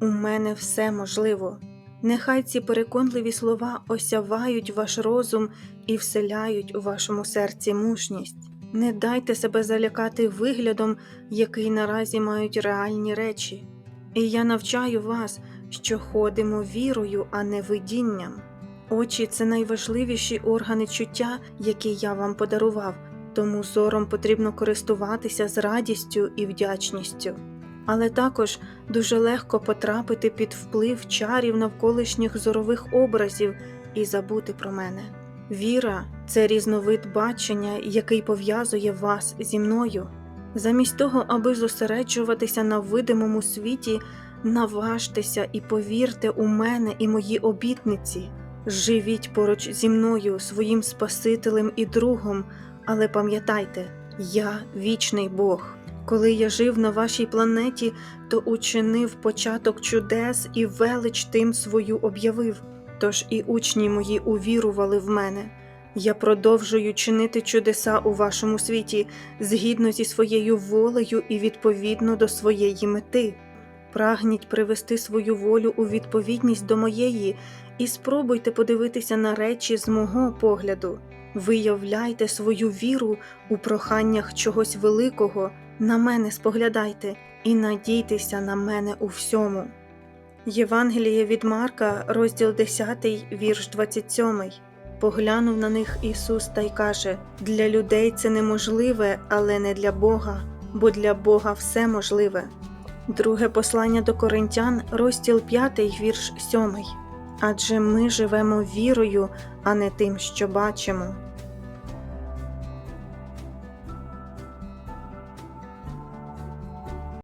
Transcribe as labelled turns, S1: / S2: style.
S1: у мене все можливо. Нехай ці переконливі слова осявають ваш розум і вселяють у вашому серці мужність. Не дайте себе залякати виглядом, який наразі мають реальні речі. І я навчаю вас, що ходимо вірою, а не видінням. Очі це найважливіші органи чуття, які я вам подарував, тому зором потрібно користуватися з радістю і вдячністю. Але також дуже легко потрапити під вплив чарів навколишніх зорових образів і забути про мене. Віра це різновид бачення, який пов'язує вас зі мною. Замість того, аби зосереджуватися на видимому світі, наважтеся і повірте у мене і мої обітниці. Живіть поруч зі мною, своїм Спасителем і другом, але пам'ятайте, я вічний Бог. Коли я жив на вашій планеті, то учинив початок чудес і велич тим свою об'явив. Тож і учні мої увірували в мене. Я продовжую чинити чудеса у вашому світі згідно зі своєю волею і відповідно до своєї мети. Прагніть привести свою волю у відповідність до моєї і спробуйте подивитися на речі з мого погляду. Виявляйте свою віру у проханнях чогось великого, на мене споглядайте і надійтеся на мене у всьому. Євангеліє від Марка, розділ 10, вірш 27. Поглянув на них Ісус та й каже: Для людей це неможливе, але не для Бога, бо для Бога все можливе. Друге послання до Коринтян, розділ 5, вірш 7. Адже ми живемо вірою, а не тим, що бачимо.